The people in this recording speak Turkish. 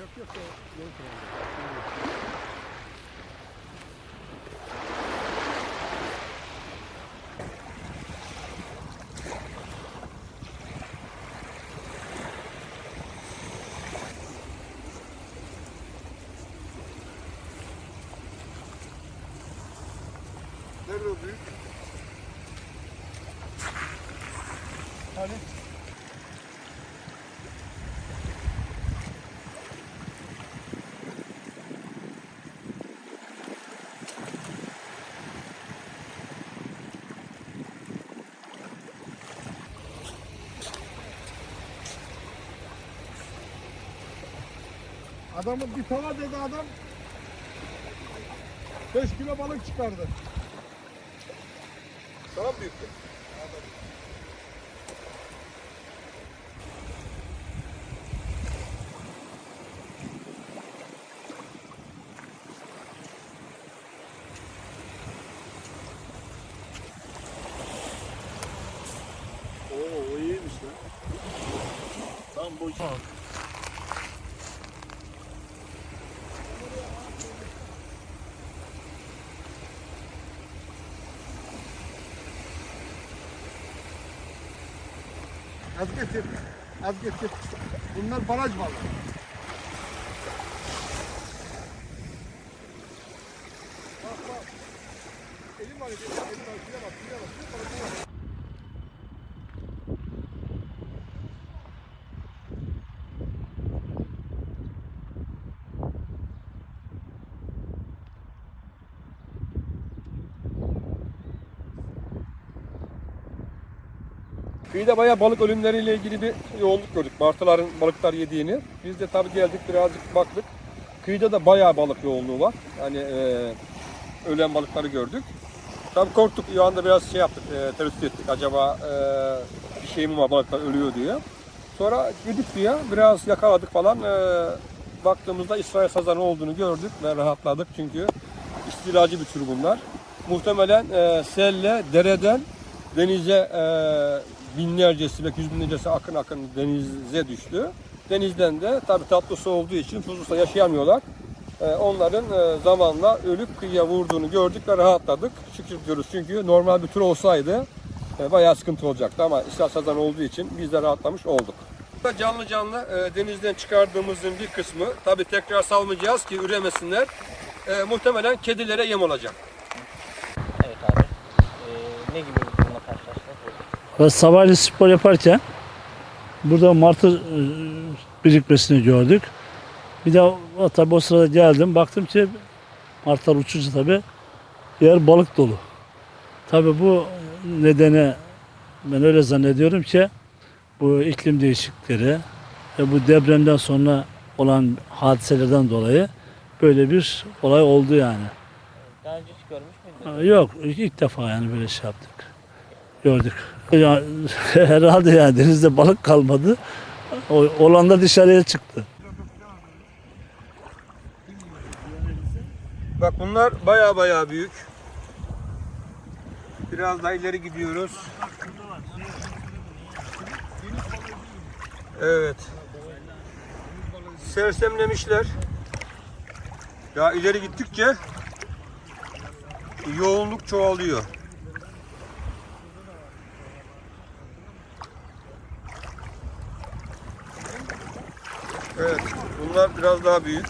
Yok yok ya. Yeni trendi. Nerede o büyük? Hani? Adamın bir tava dedi adam. 5 kilo balık çıkardı. Sana mı büyüktü? Oo o iyiymiş lan. Tam bu Az getir. Az getir. Bunlar baraj balığı. Bak bak. Elim var. Elim var. Şuraya bak. Şuraya bak. Kıyıda bayağı balık ölümleriyle ilgili bir yoğunluk gördük. Martıların balıklar yediğini. Biz de tabii geldik birazcık baktık. Kıyıda da bayağı balık yoğunluğu var. Hani e, ölen balıkları gördük. Tabii korktuk. O anda biraz şey yaptık, e, tereddüt ettik. Acaba e, bir şey mi var balıklar ölüyor diye. Sonra gidip diye biraz yakaladık falan. E, baktığımızda İsrail sazanı olduğunu gördük ve rahatladık. Çünkü istilacı bir tür bunlar. Muhtemelen e, selle, dereden denize e, binlercesi belki yüz binlercesi akın akın denize düştü. Denizden de tabi tatlı su olduğu için tuzlu suda yaşayamıyorlar. E, onların e, zamanla ölüp kıyıya vurduğunu gördük ve rahatladık. Şükür diyoruz çünkü normal bir tür olsaydı e, bayağı sıkıntı olacaktı ama sazan olduğu için biz de rahatlamış olduk. Canlı canlı e, denizden çıkardığımızın bir kısmı tabi tekrar salmayacağız ki üremesinler. Muhtemelen kedilere yem olacak. Evet abi. Ee, ne gibi? Ben sabahleyin spor yaparken burada martı e, birikmesini gördük. Bir de tabii o sırada geldim. Baktım ki martılar uçunca tabii yer balık dolu. Tabii bu nedeni ben öyle zannediyorum ki bu iklim değişiklikleri ve bu depremden sonra olan hadiselerden dolayı böyle bir olay oldu yani. Daha önce hiç görmüş müydünüz? Yok ilk defa yani böyle şey yaptık. Gördük. Ya, herhalde yani denizde balık kalmadı. O, olan da dışarıya çıktı. Bak bunlar baya baya büyük. Biraz daha ileri gidiyoruz. Evet. Sersemlemişler. Daha ileri gittikçe yoğunluk çoğalıyor. Evet, bunlar biraz daha büyük.